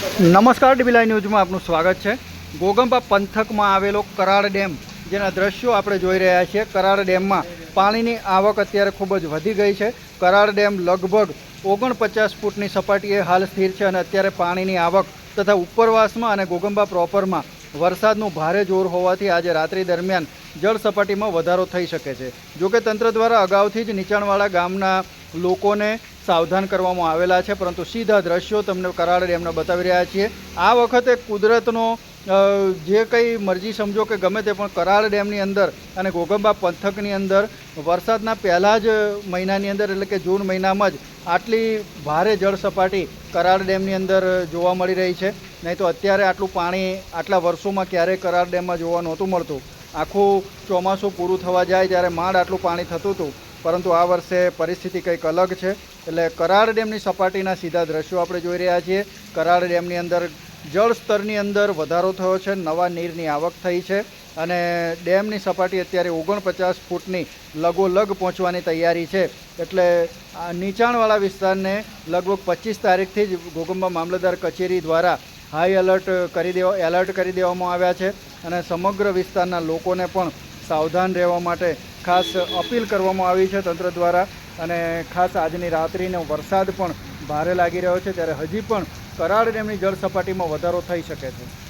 નમસ્કાર ડીબીલાઈ ન્યૂઝમાં આપનું સ્વાગત છે. ગોગંબા પંથકમાં આવેલો કરાડ ડેમ, જેના દ્રશ્યો આપણે જોઈ રહ્યા છીએ. કરાડ ડેમમાં પાણીની આવક અત્યારે ખૂબ જ વધી ગઈ છે. કરાડ ડેમ લગભગ ઓગણપચાસ ફૂટની સપાટીએ હાલ સ્થિર છે અને અત્યારે પાણીની આવક તથા ઉપરવાસમાં અને ગોગંબા પ્રોપરમાં વરસાદનું ભારે જોર હોવાથી આજે રાત્રિ દરમિયાન જળ સપાટીમાં વધારો થઈ શકે છે. જોકે તંત્ર દ્વારા અગાઉથી જ નીચાણવાળા ગામના લોકોને સાવધાન કરવામાં આવેલા છે, પરંતુ સીધા દ્રશ્યો તમને કરાડ ડેમના બતાવી રહ્યા છીએ. આ વખતે કુદરતનો જે કંઈ મરજી સમજો કે ગમે તે પણ કરાળ ડેમની અંદર અને ગોગંબા પંથકની અંદર વરસાદના પહેલાં જ મહિનાની અંદર એટલે કે જૂન મહિનામાં જ આટલી ભારે જળ સપાટી કરાડ ડેમની અંદર જોવા મળી રહી છે. નહીં તો અત્યારે આટલું પાણી આટલા વર્ષોમાં ક્યારેય કરાર ડેમમાં જોવા નહોતું મળતું. આખું ચોમાસું પૂરું થવા જાય ત્યારે માંડ આટલું પાણી થતું હતું. પરંતુ આ વર્ષે પરિસ્થિતિ કંઈક અલગ છે. એટલે કરાર ડેમની સપાટીના સીધા દ્રશ્યો આપણે જોઈ રહ્યા છીએ. કરાર ડેમની અંદર જળ સ્તરની અંદર વધારો થયો છે. નવા નીરની આવક થઈ છે. અને ડેમની સપાટી અત્યારે ઓગણપચાસ ફૂટની લગોલગ પહોંચવાની તૈયારી છે. એટલે નીચાણવાળા વિસ્તારને લગભગ પચીસ તારીખથી જ ગોગંબા મામલતદાર કચેરી દ્વારા હાઈ એલર્ટ કરી દેવા, એલર્ટ કરી દેવામાં આવ્યા છે અને સમગ્ર વિસ્તારના લોકોને પણ સાવધાન રહેવા માટે ખાસ અપીલ કરવામાં આવી છે તંત્ર દ્વારા. અને ખાસ આજની રાત્રિનો વરસાદ પણ ભારે લાગી રહ્યો છે, ત્યારે હજી પણ કરાડ ડેમની જળ સપાટીમાં વધારો થઈ શકે છે.